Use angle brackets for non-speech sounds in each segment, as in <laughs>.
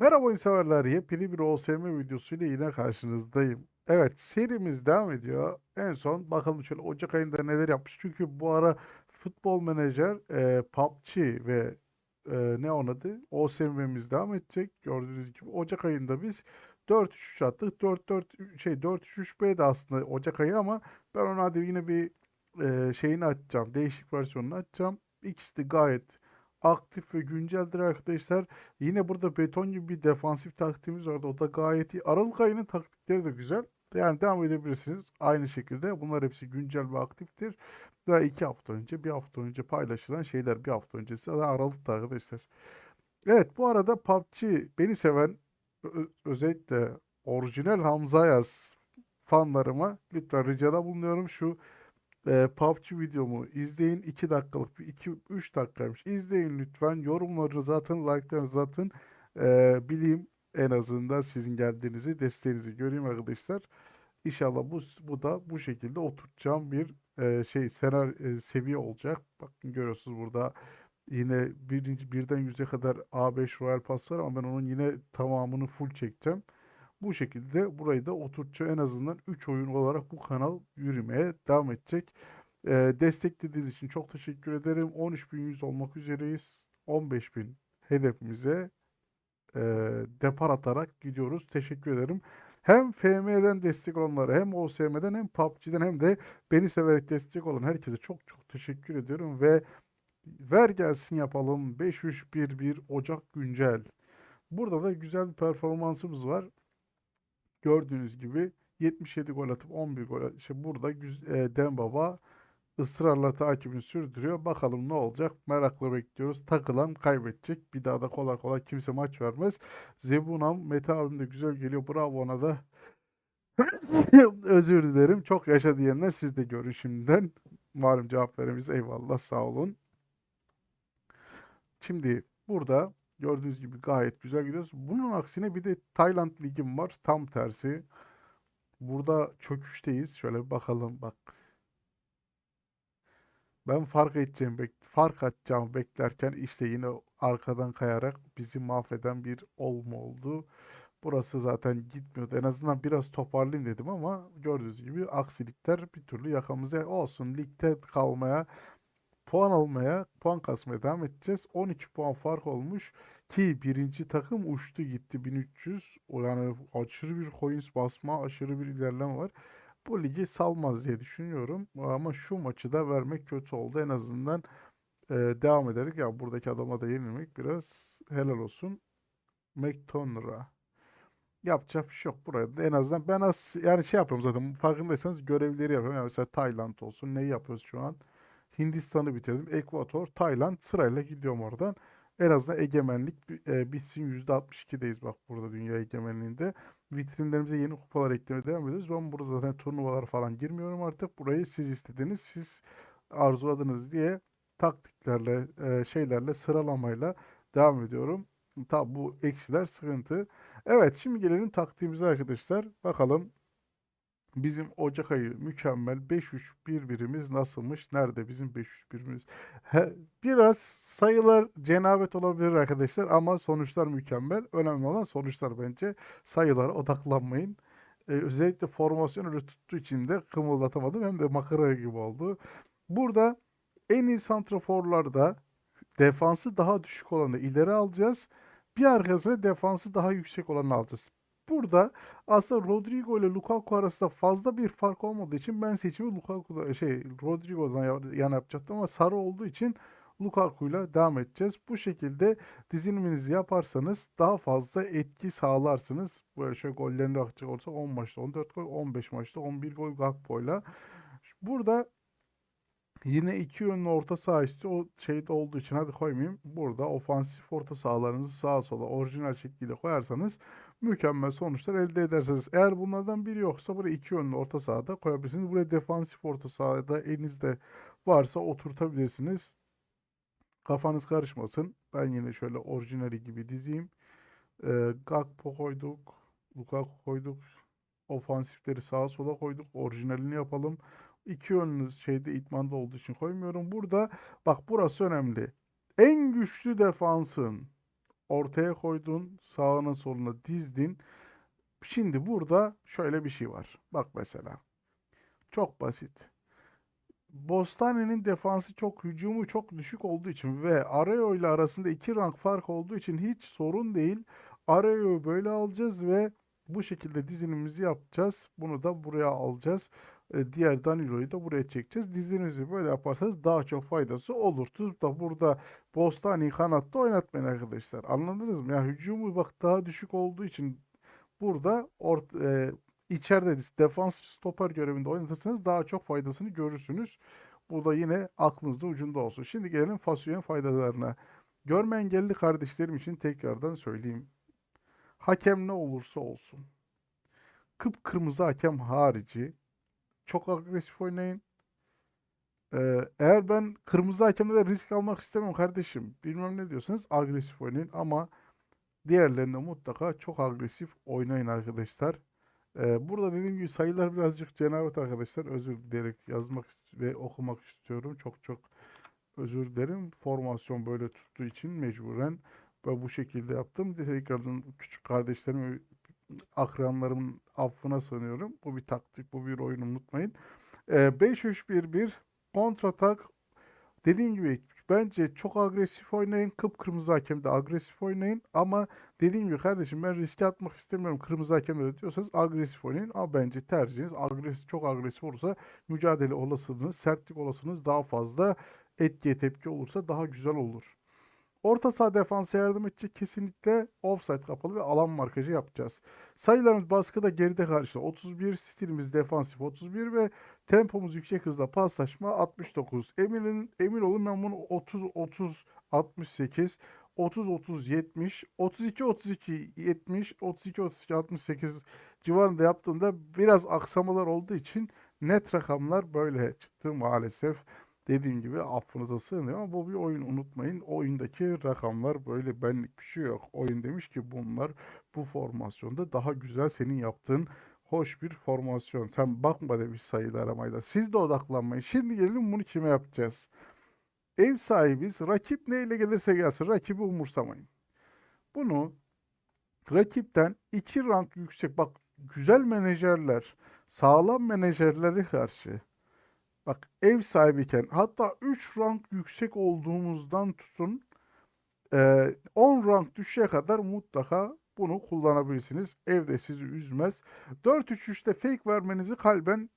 Merhaba oyun severler. Yepyeni bir OSM videosuyla yine karşınızdayım. Evet serimiz devam ediyor. En son bakalım şöyle Ocak ayında neler yapmış. Çünkü bu ara Futbol Menajer, e, PUBG ve e, ne onun adı? OSM'imiz devam edecek. Gördüğünüz gibi Ocak ayında biz 4-3-3 attık. 4-4 şey 4-3-3B de aslında Ocak ayı ama ben ona hadi yine bir e, şeyini açacağım. Değişik versiyonunu açacağım. İkisi de gayet aktif ve günceldir arkadaşlar. Yine burada beton gibi bir defansif taktiğimiz vardı. O da gayet iyi. Aralık ayının taktikleri de güzel. Yani devam edebilirsiniz. Aynı şekilde bunlar hepsi güncel ve aktiftir. Daha iki hafta önce, bir hafta önce paylaşılan şeyler bir hafta öncesi da Aralık'ta arkadaşlar. Evet bu arada PUBG beni seven özellikle orijinal Hamza Yaz fanlarıma lütfen ricada bulunuyorum. Şu e, PUBG videomu izleyin. 2 dakikalık, 2-3 dakikaymış. İzleyin lütfen. Yorumlarınızı atın, like'larınızı atın. E, bileyim en azından sizin geldiğinizi, desteğinizi göreyim arkadaşlar. İnşallah bu bu da bu şekilde oturtacağım bir e, şey senaryo e, seviye olacak. Bakın görüyorsunuz burada yine birinci, birden yüze kadar A5 Royal Pass var ama ben onun yine tamamını full çekeceğim. Bu şekilde burayı da oturtacağım. En azından 3 oyun olarak bu kanal yürümeye devam edecek. Ee, desteklediğiniz için çok teşekkür ederim. 13.100 olmak üzereyiz. 15.000 hedefimize e, depar atarak gidiyoruz. Teşekkür ederim. Hem FM'den destek olanlara hem OSM'den hem PUBG'den hem de beni severek destek olan herkese çok çok teşekkür ediyorum ve ver gelsin yapalım 5311 Ocak güncel. Burada da güzel bir performansımız var. Gördüğünüz gibi 77 gol atıp 11 gol at- işte burada e, Dembaba ısrarla takibini sürdürüyor. Bakalım ne olacak? Merakla bekliyoruz. Takılan kaybedecek. Bir daha da kolay kolay kimse maç vermez. Zebunam Mete abim de güzel geliyor. Bravo ona da. <laughs> Özür dilerim. Çok yaşa diyenler siz de görün şimdiden. Malum cevap veremiz. Eyvallah sağ olun. Şimdi burada gördüğünüz gibi gayet güzel gidiyoruz. Bunun aksine bir de Tayland ligim var. Tam tersi. Burada çöküşteyiz. Şöyle bir bakalım. Bak. Ben fark edeceğim, bek fark atacağımı beklerken işte yine arkadan kayarak bizi mahveden bir olma oldu. Burası zaten gitmiyordu. En azından biraz toparlayayım dedim ama gördüğünüz gibi aksilikler bir türlü yakamıza olsun. Ligde kalmaya puan almaya, puan kasmaya devam edeceğiz. 12 puan fark olmuş ki birinci takım uçtu gitti 1300. O yani aşırı bir coins basma, aşırı bir ilerleme var. Bu ligi salmaz diye düşünüyorum. Ama şu maçı da vermek kötü oldu. En azından e, devam ederek ya buradaki adama da yenilmek biraz helal olsun. McToner'a. Yapacak bir şey yok buraya. da En azından ben az yani şey yapıyorum zaten farkındaysanız görevleri yapıyorum. Yani mesela Tayland olsun. Neyi yapıyoruz şu an? Hindistan'ı bitirdim. Ekvator, Tayland sırayla gidiyorum oradan. En azından egemenlik e, bitsin %62'deyiz bak burada dünya egemenliğinde. Vitrinlerimize yeni kupalar eklemeye devam ediyoruz. Ben burada zaten turnuvalar falan girmiyorum artık. Burayı siz istediniz, siz arzuladınız diye taktiklerle, e, şeylerle, sıralamayla devam ediyorum. Tabi bu eksiler sıkıntı. Evet şimdi gelelim taktiğimize arkadaşlar. Bakalım Bizim Ocak ayı mükemmel 5-3 birbirimiz nasılmış? Nerede bizim 5-3 birbirimiz? He, biraz sayılar cenabet olabilir arkadaşlar ama sonuçlar mükemmel. Önemli olan sonuçlar bence. Sayılara odaklanmayın. Ee, özellikle formasyon öyle tuttuğu için de kımıldatamadım. Hem de makara gibi oldu. Burada en iyi santraforlarda defansı daha düşük olanı ileri alacağız. Bir arkasına defansı daha yüksek olanı alacağız. Burada aslında Rodrigo ile Lukaku arasında fazla bir fark olmadığı için ben seçimi Lukaku'da şey Rodrigo'dan ya- yana yapacaktım ama sarı olduğu için Lukaku'yla devam edeceğiz. Bu şekilde diziliminizi yaparsanız daha fazla etki sağlarsınız. Böyle şöyle gollerine bakacak olursak 10 maçta 14 gol, 15 maçta 11 gol Gakpo'yla. Burada Yine iki yönlü orta saha işte o şeyde olduğu için hadi koymayayım. Burada ofansif orta sahalarınızı sağa sola orijinal şekilde koyarsanız mükemmel sonuçlar elde edersiniz. Eğer bunlardan biri yoksa buraya iki yönlü orta sahada koyabilirsiniz. Buraya defansif orta sahada elinizde varsa oturtabilirsiniz. Kafanız karışmasın. Ben yine şöyle orijinali gibi dizeyim. Ee, Gakpo koyduk. Lukaku koyduk. Ofansifleri sağa sola koyduk. Orijinalini yapalım. İki yönlü şeyde itmanda olduğu için koymuyorum. Burada bak burası önemli. En güçlü defansın ortaya koydun, sağına soluna dizdin. Şimdi burada şöyle bir şey var. Bak mesela. Çok basit. Bostane'nin defansı çok, hücumu çok düşük olduğu için ve Arroyo ile arasında iki rank fark olduğu için hiç sorun değil. Arroyo'yu böyle alacağız ve bu şekilde dizinimizi yapacağız. Bunu da buraya alacağız. E, diğer Danilo'yu da buraya çekeceğiz. Dizinimizi böyle yaparsanız daha çok faydası olur. Tutup da burada Bostane'yi kanatta oynatmayın arkadaşlar. Anladınız mı? Yani hücumu bak daha düşük olduğu için burada ort e, içeride defans stoper görevinde oynatırsanız daha çok faydasını görürsünüz. Bu da yine aklınızda ucunda olsun. Şimdi gelelim fasulyenin faydalarına. Görme engelli kardeşlerim için tekrardan söyleyeyim. Hakem ne olursa olsun. Kıpkırmızı hakem harici çok agresif oynayın. Ee, eğer ben kırmızı hakemle de risk almak istemem kardeşim. Bilmem ne diyorsanız agresif oynayın ama diğerlerinde mutlaka çok agresif oynayın arkadaşlar. Ee, burada dediğim gibi sayılar birazcık cenabet arkadaşlar. Özür dileyerek yazmak ve okumak istiyorum. Çok çok özür dilerim. Formasyon böyle tuttuğu için mecburen ve bu şekilde yaptım. Tekrardan küçük kardeşlerim ve akranlarımın affına sığınıyorum. Bu bir taktik, bu bir oyun unutmayın. Ee, 5-3-1-1 kontratak dediğim gibi bence çok agresif oynayın. Kıpkırmızı hakemde agresif oynayın. Ama dediğim gibi kardeşim ben riske atmak istemiyorum. Kırmızı hakemde de diyorsanız agresif oynayın. Ama bence tercihiniz agresif, çok agresif olursa mücadele olasılığınız, sertlik olasılığınız daha fazla. Etkiye tepki olursa daha güzel olur. Orta saha defansa yardım edecek kesinlikle offside kapalı ve alan markajı yapacağız. Sayılarımız baskıda geride karşı 31, stilimiz defansif 31 ve tempomuz yüksek hızda paslaşma 69. Emin, emin olun ben bunu 30 30 68 30 30 70 32 32 70 32 32 68 civarında yaptığımda biraz aksamalar olduğu için net rakamlar böyle çıktı maalesef. Dediğim gibi affınıza sığınıyor ama bu bir oyun unutmayın. Oyundaki rakamlar böyle benlik bir şey yok. Oyun demiş ki bunlar bu formasyonda daha güzel senin yaptığın hoş bir formasyon. Sen bakma demiş sayılara mayda. Siz de odaklanmayın. Şimdi gelelim bunu kime yapacağız? Ev sahibiz. Rakip neyle gelirse gelsin. Rakibi umursamayın. Bunu rakipten iki rank yüksek. Bak güzel menajerler, sağlam menajerlere karşı Bak ev sahibiyken hatta 3 rank yüksek olduğumuzdan tutun e, 10 rank düşüşe kadar mutlaka bunu kullanabilirsiniz. Evde sizi üzmez. 4-3-3'te fake vermenizi kalben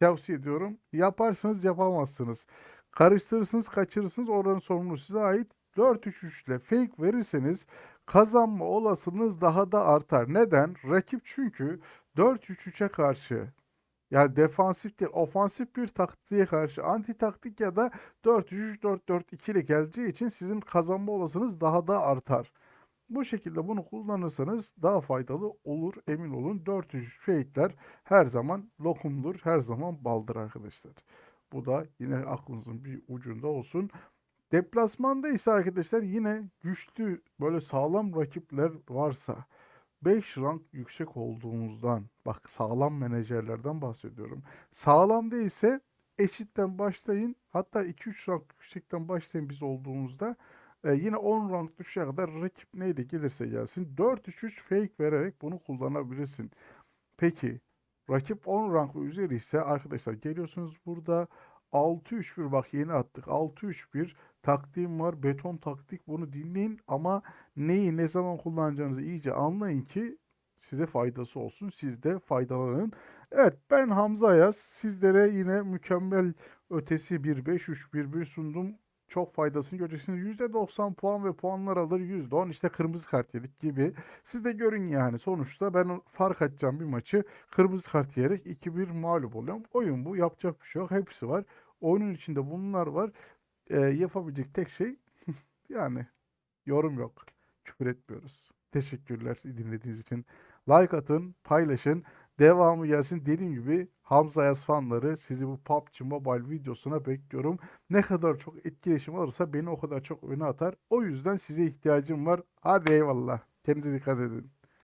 tavsiye ediyorum. Yaparsınız yapamazsınız. Karıştırırsınız kaçırırsınız oranın sorumluluğu size ait. 4-3-3 ile fake verirseniz kazanma olasılığınız daha da artar. Neden? Rakip çünkü 4-3-3'e karşı yani defansif değil, ofansif bir taktiğe karşı anti taktik ya da 4-3-4-4-2 ile geleceği için sizin kazanma olasılığınız daha da artar. Bu şekilde bunu kullanırsanız daha faydalı olur emin olun. 400 fake'ler her zaman lokumdur, her zaman baldır arkadaşlar. Bu da yine aklınızın bir ucunda olsun. Deplasmanda ise arkadaşlar yine güçlü böyle sağlam rakipler varsa 5 rank yüksek olduğumuzdan bak sağlam menajerlerden bahsediyorum. Sağlam değilse eşitten başlayın. Hatta 2-3 rank yüksekten başlayın biz olduğumuzda. E, yine 10 rank düşüşe kadar rakip neyle gelirse gelsin. 4-3-3 fake vererek bunu kullanabilirsin. Peki rakip 10 rank üzeri ise arkadaşlar geliyorsunuz burada 6-3-1 bak yeni attık. 6-3-1 taktiğim var. Beton taktik bunu dinleyin ama neyi ne zaman kullanacağınızı iyice anlayın ki size faydası olsun. Siz de faydalanın. Evet ben Hamza Ayaz. Sizlere yine mükemmel ötesi bir 5-3-1-1 sundum. Çok faydasını göreceksiniz. %90 puan ve puanlar alır. %10 işte kırmızı kart yedik gibi. Siz de görün yani sonuçta ben fark atacağım bir maçı kırmızı kart yiyerek 2-1 mağlup oluyorum. Oyun bu. Yapacak bir şey yok. Hepsi var. Oyunun içinde bunlar var. Ee, yapabilecek tek şey <laughs> yani yorum yok. Küfür etmiyoruz. Teşekkürler dinlediğiniz için. Like atın, paylaşın. Devamı gelsin. Dediğim gibi Hamza Yaz fanları sizi bu PUBG Mobile videosuna bekliyorum. Ne kadar çok etkileşim olursa beni o kadar çok öne atar. O yüzden size ihtiyacım var. Hadi eyvallah. Kendinize dikkat edin.